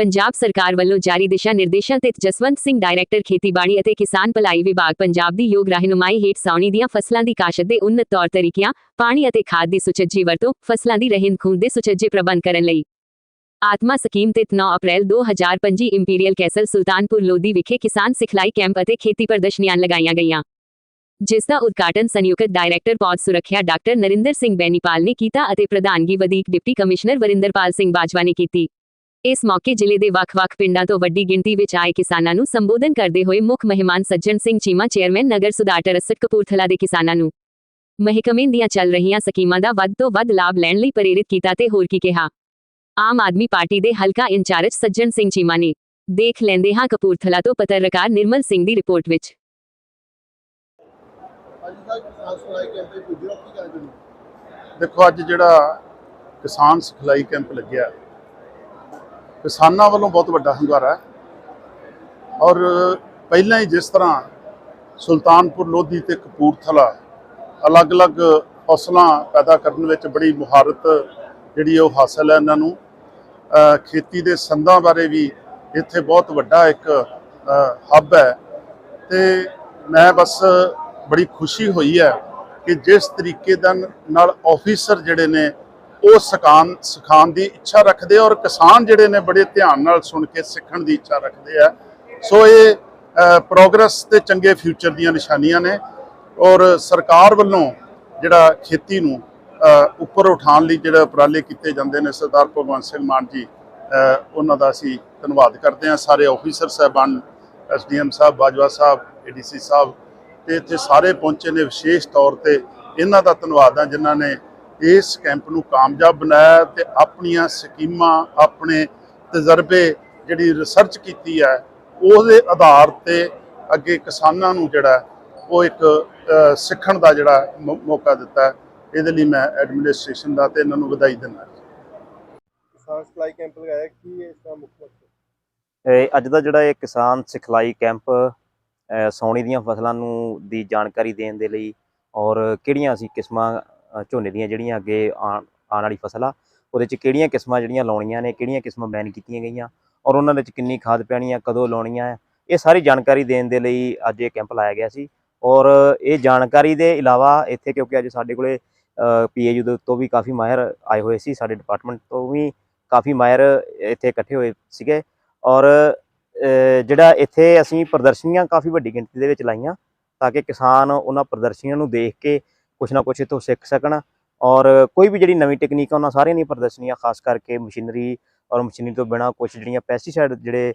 ਪੰਜਾਬ ਸਰਕਾਰ ਵੱਲੋਂ ਜਾਰੀ ਦਿਸ਼ਾ ਨਿਰਦੇਸ਼ਾਂ ਤੇ ਜਸਵੰਤ ਸਿੰਘ ਡਾਇਰੈਕਟਰ ਖੇਤੀਬਾੜੀ ਅਤੇ ਕਿਸਾਨ ਭਲਾਈ ਵਿਭਾਗ ਪੰਜਾਬ ਦੀ ਯੋਗ ਰਹਿਨੁਮਾਈ ਹੇਠ ਸਾਉਣੀ ਦੀਆਂ ਫਸਲਾਂ ਦੀ ਕਾਸ਼ਤ ਦੇ ਉન્નਤ ਤੌਰ ਤਰੀਕਿਆਂ, ਪਾਣੀ ਅਤੇ ਖਾਦ ਦੀ ਸੁਚੱਜੀ ਵਰਤੋਂ, ਫਸਲਾਂ ਦੀ ਰਹਿੰਦ ਖੂੰਹਦ ਦੇ ਸੁਚੱਜੇ ਪ੍ਰਬੰਧ ਕਰਨ ਲਈ। ਆਤਮਾ ਸਕੀਮ ਤਹਿਤ 9 April 2025 Imperial Castle Sultanpur Lodhi ਵਿਖੇ ਕਿਸਾਨ ਸਿਖਲਾਈ ਕੈਂਪ ਅਤੇ ਖੇਤੀ ਪ੍ਰਦਰਸ਼ਨੀਆਂ ਲਗਾਈਆਂ ਗਈਆਂ। ਜਿਸ ਦਾ ਉਦਘਾਟਨ ਸੰਯੁਕਤ ਡਾਇਰੈਕਟਰ ਪੌਦ ਸੁਰੱਖਿਆ ਡਾਕਟਰ ਨਰਿੰਦਰ ਸਿੰਘ ਬੈਨੀਪਾਲ ਨੇ ਕੀਤਾ ਅਤੇ ਪ੍ਰਧਾਨਗੀ ਵਧੀਕ ਡਿਪਟੀ ਕਮਿਸ਼ਨਰ ਵਰਿੰਦਰਪਾਲ ਸਿੰਘ ਬਾਜਵਾ ਨੇ ਕੀਤੀ। ਇਸ ਮੌਕੇ ਜ਼ਿਲ੍ਹੇ ਦੇ ਵੱਖ-ਵੱਖ ਪਿੰਡਾਂ ਤੋਂ ਵੱਡੀ ਗਿਣਤੀ ਵਿੱਚ ਆਏ ਕਿਸਾਨਾਂ ਨੂੰ ਸੰਬੋਧਨ ਕਰਦੇ ਹੋਏ ਮੁੱਖ ਮਹਿਮਾਨ ਸੱਜਣ ਸਿੰਘ ਚੀਮਾ, ਚੇਅਰਮੈਨ ਨਗਰ ਸੁਧਾਰ ਟਰੱਸਟ ਕਪੂਰਥਲਾ ਦੇ ਕਿਸਾਨਾਂ ਨੂੰ ਮਹਿਕਮੇ ਦੀਆਂ ਚੱਲ ਰਹੀਆਂ ਸਕੀਮਾਂ ਦਾ ਵੱਧ ਤੋਂ ਵੱਧ ਲਾਭ ਲੈਣ ਲਈ ਪ੍ਰੇਰਿਤ ਕੀਤਾ ਤੇ ਹੋਰ ਕੀ ਕਿਹਾ। ਆਮ ਆਦਮੀ ਪਾਰਟੀ ਦੇ ਹਲਕਾ ਇੰਚਾਰਜ ਸੱਜਣ ਸਿੰਘ ਚੀਮਾ ਨੇ ਦੇਖ ਲੈਂਦੇ ਹਾਂ ਕਪੂਰਥਲਾ ਤੋਂ ਪੱਤਰਕਾਰ ਨਿਰਮਲ ਸਿੰਘ ਦੀ ਰਿਪੋਰਟ ਵਿੱਚ। ਦੇਖੋ, ਅੱਜ ਜਿਹੜਾ ਕਿਸਾਨ ਸਿਖਲਾਈ ਕੈਂਪ ਲੱਗਿਆ ਕਿਸਾਨਾਂ ਵੱਲੋਂ ਬਹੁਤ ਵੱਡਾ ਹੰਗਾਰਾ ਹੈ। ਔਰ ਪਹਿਲਾਂ ਹੀ ਜਿਸ ਤਰ੍ਹਾਂ ਸੁਲਤਾਨਪੁਰ ਲੋਧੀ ਤੇ ਕਪੂਰਥਲਾ ਅਲੱਗ-ਅਲੱਗ ਫਸਲਾਂ ਪੈਦਾ ਕਰਨ ਵਿੱਚ ਬੜੀ ਮੁਹਾਰਤ ਜਿਹੜੀ ਉਹ ਹਾਸਲ ਹੈ ਇਹਨਾਂ ਨੂੰ। ਖੇਤੀ ਦੇ ਸੰਦਾਂ ਬਾਰੇ ਵੀ ਇੱਥੇ ਬਹੁਤ ਵੱਡਾ ਇੱਕ ਹੱਬ ਹੈ। ਤੇ ਮੈਂ ਬਸ ਬੜੀ ਖੁਸ਼ੀ ਹੋਈ ਹੈ ਕਿ ਜਿਸ ਤਰੀਕੇ ਦਾ ਨਾਲ ਆਫੀਸਰ ਜਿਹੜੇ ਨੇ ਉਹ ਸਿਖਾਉਣ ਸਿਖਾਉਣ ਦੀ ਇੱਛਾ ਰੱਖਦੇ ਔਰ ਕਿਸਾਨ ਜਿਹੜੇ ਨੇ ਬੜੇ ਧਿਆਨ ਨਾਲ ਸੁਣ ਕੇ ਸਿੱਖਣ ਦੀ ਇੱਛਾ ਰੱਖਦੇ ਆ। ਸੋ ਇਹ ਪ੍ਰੋਗਰੈਸ ਤੇ ਚੰਗੇ ਫਿਊਚਰ ਦੀਆਂ ਨਿਸ਼ਾਨੀਆਂ ਨੇ ਔਰ ਸਰਕਾਰ ਵੱਲੋਂ ਜਿਹੜਾ ਖੇਤੀ ਨੂੰ ਉੱਪਰ ਉਠਾਉਣ ਲਈ ਜਿਹੜੇ ਉਪਰਾਲੇ ਕੀਤੇ ਜਾਂਦੇ ਨੇ ਸਰਦਾਰ ਭਗਵੰਤ ਸਿੰਘ ਮਾਨ ਜੀ ਉਹਨਾਂ ਦਾ ਅਸੀਂ ਧੰਨਵਾਦ ਕਰਦੇ ਹਾਂ। ਸਾਰੇ ਆਫੀਸਰ ਸਾਹਿਬਾਨ, ਐਸਡੀਐਮ ਸਾਹਿਬ, ਬਾਜਵਾ ਸਾਹਿਬ ਏਡੀਸੀ ਸਾਹਿਬ ਤੇ ਇੱਥੇ ਸਾਰੇ ਪਹੁੰਚੇ ਨੇ। ਵਿਸ਼ੇਸ਼ ਤੌਰ ਤੇ ਇਹਨਾਂ ਦਾ ਧੰਨਵਾਦ ਆ ਜਿਨ੍ਹਾਂ ਨੇ ਇਸ ਕੈਂਪ ਨੂੰ ਕਾਮਯਾਬ ਬਣਾਇਆ ਤੇ ਆਪਣੀਆਂ ਸਕੀਮਾਂ ਆਪਣੇ ਤਜਰਬੇ ਜਿਹੜੀ ਰਿਸਰਚ ਕੀਤੀ ਹੈ ਉਹਦੇ ਆਧਾਰ ਤੇ ਅੱਗੇ ਕਿਸਾਨਾਂ ਨੂੰ ਜਿਹੜਾ ਉਹ ਇੱਕ ਸਿੱਖਣ ਦਾ ਜਿਹੜਾ ਮੌਕਾ ਦਿੱਤਾ ਹੈ। ਇਹਦੇ ਲਈ ਮੈਂ ਐਡਮਿਨਿਸਟ੍ਰੇਸ਼ਨ ਦਾ ਤੇ ਇਹਨਾਂ ਨੂੰ ਵਧਾਈ ਦਿੰਦਾ ਕਿਸਾਨ ਸਿਖਲਾਈ ਕੈਂਪ ਲਗਾਇਆ ਕੀ ਹੈ ਇਸ ਦਾ ਮੁੱਖ ਮਕਸਦ? ਅੱਜ ਦਾ ਜਿਹੜਾ ਇਹ ਕਿਸਾਨ ਸਿਖਲਾਈ ਕੈਂਪ ਅ, ਸਾਉਣੀ ਦੀਆਂ ਫਸਲਾਂ ਨੂੰ ਦੀ ਜਾਣਕਾਰੀ ਦੇਣ ਦੇ ਲਈ ਔਰ ਕਿਹੜੀਆਂ ਅਸੀਂ ਕਿਸਮਾਂ ਝੋਨੇ ਦੀਆਂ ਜਿਹੜੀਆਂ ਅੱਗੇ ਆਉਣ ਆਉਣ ਵਾਲੀ ਫਸਲ ਆ, ਉਹਦੇ ਚ ਕਿਹੜੀਆਂ ਕਿਸਮਾਂ ਜਿਹੜੀਆਂ ਲਾਉਣੀਆਂ ਨੇ, ਕਿਹੜੀਆਂ ਕਿਸਮਾਂ ਬੈਨ ਕੀਤੀਆਂ ਗਈਆਂ ਔਰ ਉਹਨਾਂ ਵਿੱਚ ਕਿੰਨੀ ਖਾਦ ਪੈਣੀ ਆ, ਕਦੋਂ ਲਾਉਣੀਆਂ ਹੈ ਇਹ ਸਾਰੀ ਜਾਣਕਾਰੀ ਦੇਣ ਦੇ ਲਈ ਅੱਜ ਇਹ ਕੈਂਪ ਲਾਇਆ ਗਿਆ ਸੀ ਔਰ ਇਹ ਜਾਣਕਾਰੀ ਦੇ ਇਲਾਵਾ ਇੱਥੇ ਕਿਉਂਕਿ ਅੱਜ ਸਾਡੇ ਕੋਲੇ ਪੀਏਯੂ ਦੇ ਤੋਂ ਵੀ ਕਾਫੀ ਮਾਹਿਰ ਆਏ ਹੋਏ ਸੀ, ਸਾਡੇ ਡਿਪਾਰਟਮੈਂਟ ਤੋਂ ਵੀ ਕਾਫੀ ਮਾਹਿਰ ਇੱਥੇ ਇਕੱਠੇ ਹੋਏ ਸੀਗੇ ਔਰ ਜਿਹੜਾ ਇੱਥੇ ਅਸੀਂ ਪ੍ਰਦਰਸ਼ਨੀਆਂ ਕਾਫੀ ਵੱਡੀ ਗਿਣਤੀ ਦੇ ਵਿੱਚ ਲਾਈਆਂ ਤਾਂ ਕਿ ਕਿਸਾਨ ਉਹਨਾਂ ਪ੍ਰਦਰਸ਼ਨੀਆਂ ਨੂੰ ਦੇਖ ਕੇ ਕੁਛ ਨਾ ਕੁਛ ਇੱਥੋਂ ਸਿੱਖ ਸਕਣ। ਔਰ ਕੋਈ ਵੀ ਜਿਹੜੀ ਨਵੀਂ ਟੈਕਨੀਕ ਆ ਉਹਨਾਂ ਸਾਰੀਆਂ ਦੀਆਂ ਪ੍ਰਦਰਸ਼ਨੀਆਂ ਖਾਸ ਕਰਕੇ ਮਸ਼ੀਨਰੀ ਔਰ ਮਸ਼ੀਨਰੀ ਤੋਂ ਬਿਨਾ ਕੁਝ ਜਿਹੜੀਆਂ ਪੈਸਟੀਸਾਈਡ ਜਿਹੜੇ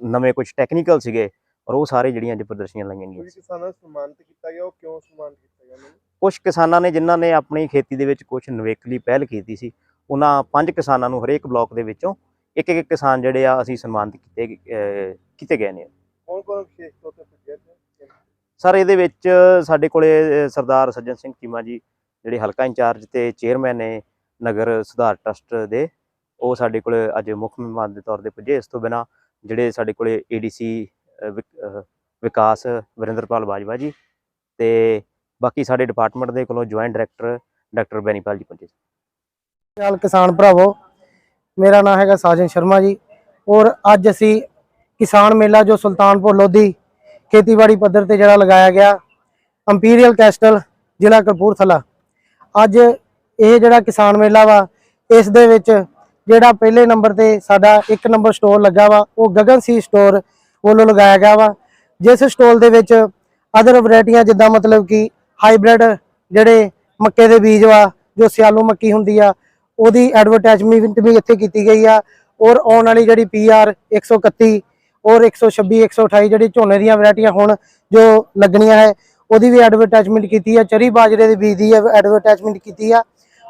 ਨਵੇਂ ਕੁਝ ਟੈਕਨੀਕਲ ਸੀਗੇ ਔਰ ਉਹ ਸਾਰੇ ਜਿਹੜੀਆਂ ਅੱਜ ਪ੍ਰਦਰਸ਼ਨੀਆਂ ਲਾਈਆਂ ਗਈਆਂ। ਕਿਸਾਨਾਂ ਨੂੰ ਸਨਮਾਨਿਤ ਕੀਤਾ ਗਿਆ ਉਹ ਕਿਉਂ ਸਨਮਾਨਿਤ ਕੀਤਾ ਗਿਆ ਉਹਨਾਂ ਨੂੰ? ਕੁਝ ਕਿਸਾਨਾਂ ਨੇ ਜਿਨ੍ਹਾਂ ਨੇ ਆਪਣੀ ਖੇਤੀ ਦੇ ਵਿੱਚ ਕੁਝ ਨਵੇਕਲੀ ਪਹਿਲ ਕੀਤੀ ਸੀ ਉਹਨਾਂ ਪੰਜ ਕਿਸਾਨਾਂ ਨੂੰ ਹਰੇਕ ਬਲਾਕ ਦੇ ਵਿੱਚੋਂ ਇੱਕ ਇੱਕ ਕਿਸਾਨ ਜਿਹੜੇ ਆ ਅਸੀਂ ਸਨਮਾਨਿਤ ਕੀਤੇ ਕੀਤੇ ਗਏ ਨੇ। ਕੌਣ ਕੌਣ ਵਿਸ਼ੇਸ਼ ਤੌਰ ਤੇ ਪੁੱਜਿਆ? ਸਰ, ਇਹਦੇ ਵਿੱਚ ਸਾਡੇ ਕੋਲੇ ਸਰਦਾਰ ਸੱਜਣ ਸਿੰਘ ਚੀਮਾ ਜੀ, ਜਿਹੜੇ ਹਲਕਾ ਇੰਚਾਰਜ ਤੇ ਚੇਅਰਮੈਨ ਨੇ ਨਗਰ ਸੁਧਾਰ ਟਰਸਟ ਦੇ, ਉਹ ਸਾਡੇ ਕੋਲੇ ਅੱਜ ਮੁੱਖ ਮਹਿਮਾਨ ਦੇ ਤੌਰ ਤੇ ਪੁੱਜੇ। ਇਸ ਤੋਂ ਬਿਨਾ ਜਿਹੜੇ ਸਾਡੇ ਕੋਲੇ ਏਡੀਸੀ ਵਿਕਾਸ ਵਰਿੰਦਰਪਾਲ ਬਾਜਵਾ ਜੀ ਤੇ ਬਾਕੀ ਸਾਡੇ ਡਿਪਾਰਟਮੈਂਟ ਦੇ ਕੋਲੋਂ ਜੁਆਇੰਟ ਡਾਇਰੈਕਟਰ ਡਾਕਟਰ ਬੈਨੀਪਾਲ ਜੀ ਪਹੁੰਚੇ ਚਾਲ ਕਿਸਾਨ ਭਰਾਵੋ? ਮੇਰਾ ਨਾਮ ਹੈਗਾ ਸਾਜਨ ਸ਼ਰਮਾ ਜੀ ਔਰ ਅੱਜ ਅਸੀਂ ਕਿਸਾਨ ਮੇਲਾ ਜੋ ਸੁਲਤਾਨਪੁਰ ਲੋਧੀ ਖੇਤੀਬਾੜੀ ਪੱਧਰ ਤੇ ਜਿਹੜਾ ਲਗਾਇਆ ਗਿਆ ਇੰਪੀਰੀਅਲ ਕੈਸਟਲ ਜ਼ਿਲ੍ਹਾ ਕਪੂਰਥਲਾ। ਅੱਜ ਇਹ ਜਿਹੜਾ ਕਿਸਾਨ ਮੇਲਾ ਵਾ, ਇਸ ਦੇ ਵਿੱਚ ਜਿਹੜਾ ਪਹਿਲੇ ਨੰਬਰ ਤੇ ਸਾਡਾ ਇੱਕ ਨੰਬਰ ਸਟੋਰ ਲੱਗਾ ਵਾ, ਉਹ ਗਗਨ ਸੀ ਸਟੋਰ ਵੱਲੋਂ ਲਗਾਇਆ ਗਿਆ ਵਾ। ਜਿਸ ਸਟੋਲ ਦੇ ਵਿੱਚ ਅਦਰ ਵੈਰਾਈਟੀਆਂ ਜਿੱਦਾਂ ਮਤਲਬ ਕਿ ਹਾਈਬ੍ਰਿਡ ਜਿਹੜੇ ਮੱਕੇ ਦੇ ਬੀਜ ਵਾ, ਜੋ ਸਿਆਲੂ ਮੱਕੀ ਹੁੰਦੀ ਆ, ਉਹਦੀ ਐਡਵਰਟਾਈਜ਼ਮੈਂਟ ਵੀ ਇੱਥੇ ਕੀਤੀ ਗਈ ਆ। ਔਰ ਆਉਣ ਵਾਲੀ ਜਿਹੜੀ ਪੀਆਰ 131 ਔਰ 126 128 ਜਿਹੜੀ ਝੋਨੇ ਦੀਆਂ ਵੈਰਾਈਟੀਆਂ ਹੁਣ ਜੋ ਲੱਗਣੀਆਂ ਹੈ, ਉਹਦੀ ਵੀ ਐਡਵਰਟਾਈਜ਼ਮੈਂਟ ਕੀਤੀ ਆ, ਚਰੀ ਬਾਜਰੇ ਦੇ ਬੀਜ ਦੀ ਐਡਵਰਟਾਈਜ਼ਮੈਂਟ ਕੀਤੀ ਆ।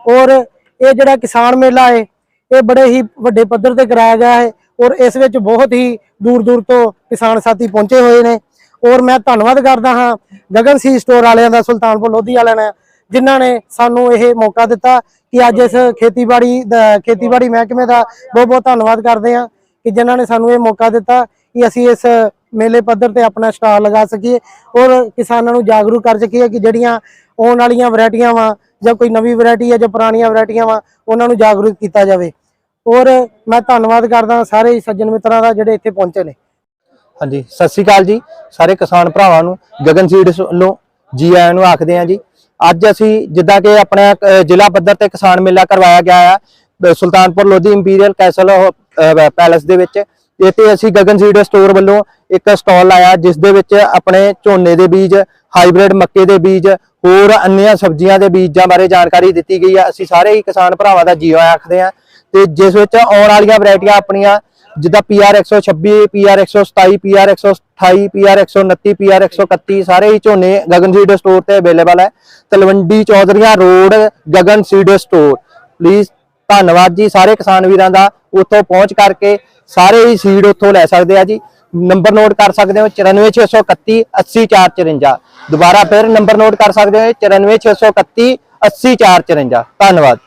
ਔਰ ਇਹ ਜਿਹੜਾ ਕਿਸਾਨ ਮੇਲਾ ਹੈ, ਇਹ ਬੜੇ ਹੀ ਵੱਡੇ ਪੱਧਰ ਤੇ ਕਰਾਇਆ ਗਿਆ ਹੈ ਔਰ ਇਸ ਵਿੱਚ ਬਹੁਤ ਹੀ ਦੂਰ ਦੂਰ ਤੋਂ ਕਿਸਾਨ ਸਾਥੀ ਪਹੁੰਚੇ ਹੋਏ ਨੇ। ਔਰ ਮੈਂ ਧੰਨਵਾਦ ਕਰਦਾ ਹਾਂ ਗਗਨ ਸੀ ਸਟੋਰ ਵਾਲਿਆਂ ਦਾ, ਸੁਲਤਾਨਪੁਰ ਲੋਧੀ ਵਾਲਿਆਂ ਦਾ, ਜਿਨ੍ਹਾਂ ਨੇ ਸਾਨੂੰ ਇਹ ਮੌਕਾ ਦਿੱਤਾ ਕਿ ਅੱਜ ਇਸ ਖੇਤੀਬਾੜੀ ਦਾ ਖੇਤੀਬਾੜੀ ਮਹਿਕਮੇ ਦਾ ਬਹੁਤ ਬਹੁਤ ਧੰਨਵਾਦ ਕਰਦੇ ਹਾਂ ਕਿ ਜਿਨ੍ਹਾਂ ਨੇ ਸਾਨੂੰ ਇਹ ਮੌਕਾ ਦਿੱਤਾ ਕਿ ਅਸੀਂ ਇਸ ਮੇਲੇ ਪੱਧਰ ਤੇ ਆਪਣਾ ਸਟਾਲ ਲਗਾ ਸਕੀਏ ਔਰ ਕਿਸਾਨਾਂ ਨੂੰ ਜਾਗਰੂਕ ਕਰ ਸਕੀਏ ਕਿ ਜਿਹੜੀਆਂ ਆਉਣ ਵਾਲੀਆਂ ਵੈਰਾਈਟੀਆਂ ਵਾ ਜਾਂ ਕੋਈ ਨਵੀਂ ਵੈਰਾਈਟੀ ਹੈ ਜਾਂ ਪੁਰਾਣੀਆਂ ਵੈਰਾਈਟੀਆਂ ਵਾ ਉਹਨਾਂ ਨੂੰ ਜਾਗਰੂਕ ਕੀਤਾ ਜਾਵੇ। ਔਰ ਮੈਂ ਧੰਨਵਾਦ ਕਰਦਾ ਸਾਰੇ ਸੱਜਣ ਮਿੱਤਰਾਂ ਦਾ ਜਿਹੜੇ ਇੱਥੇ ਪਹੁੰਚੇ ਨੇ। ਹਾਂਜੀ ਸਤਿ ਸ਼੍ਰੀ ਅਕਾਲ ਜੀ ਸਾਰੇ ਕਿਸਾਨ ਭਰਾਵਾਂ ਨੂੰ ਗਗਨ ਸੀਡਸ ਵੱਲੋਂ ਜੀ ਆਇਆਂ ਨੂੰ ਆਖਦੇ ਹਾਂ ਜੀ। ਅੱਜ ਅਸੀਂ ਜਿੱਦਾਂ ਕਿ ਆਪਣਾ ਜ਼ਿਲ੍ਹਾ ਪੱਧਰ ਤੇ ਕਿਸਾਨ ਮੇਲਾ ਕਰਵਾਇਆ ਗਿਆ ਹੈ Sultanpur Lodhi imperial castle uh, palace ਦੇ ਵਿੱਚ। ਇੱਥੇ ਅਸੀਂ ਗਗਨ ਸੀਡ ਸਟੋਰ ਵੱਲੋਂ ਇੱਕ ਸਟਾਲ ਲਾਇਆ ਜਿਸ ਦੇ ਵਿੱਚ ਆਪਣੇ ਝੋਨੇ ਦੇ ਬੀਜ ਹਾਈਬ੍ਰਿਡ ਮੱਕੇ ਦੇ ਬੀਜ, ਹੋਰ ਅੰਨ੍ਹੀਆਂ ਸਬਜ਼ੀਆਂ ਦੇ ਬੀਜਾਂ ਬਾਰੇ ਜਾਣਕਾਰੀ ਦਿੱਤੀ ਗਈ ਹੈ ਅਸੀਂ ਸਾਰੇ ਹੀ ਕਿਸਾਨ ਭਰਾਵਾਂ ਦਾ ਜੀਓ ਆਖਦੇ ਹਾਂ। ਤੇ ਜਿਸ ਵਿੱਚ ਆਉਣ ਵਾਲੀਆਂ ਵੈਰਾਈਟੀਆਂ ਆਪਣੀਆਂ, ਜਿੱਦਾਂ PR 126 PR 127 PR 128 PR 129 PR 131 ਸਾਰੇ ਹੀ ਝੋਨੇ ਗਗਨ ਸੀਡ ਸਟੋਰ ਤੇ ਅਵੇਲੇਬਲ ਹੈ Talwandi Chaudhrian road, Gagan seed store please ਧੰਨਵਾਦ ਜੀ ਸਾਰੇ ਕਿਸਾਨ ਵੀਰਾਂ ਦਾ ਉੱਥੋਂ ਪਹੁੰਚ ਕਰਕੇ। ਸਾਰੇ ਹੀ ਸੀਡ ਉੱਥੋਂ ਲੈ ਸਕਦੇ ਆ ਜੀ। ਨੰਬਰ ਨੋਟ ਕਰ ਸਕਦੇ ਹੋ 94631 80454 ਦੁਬਾਰਾ ਫਿਰ ਨੰਬਰ ਨੋਟ ਕਰ ਸਕਦੇ ਹੋ 94631 80454 ਧੰਨਵਾਦ।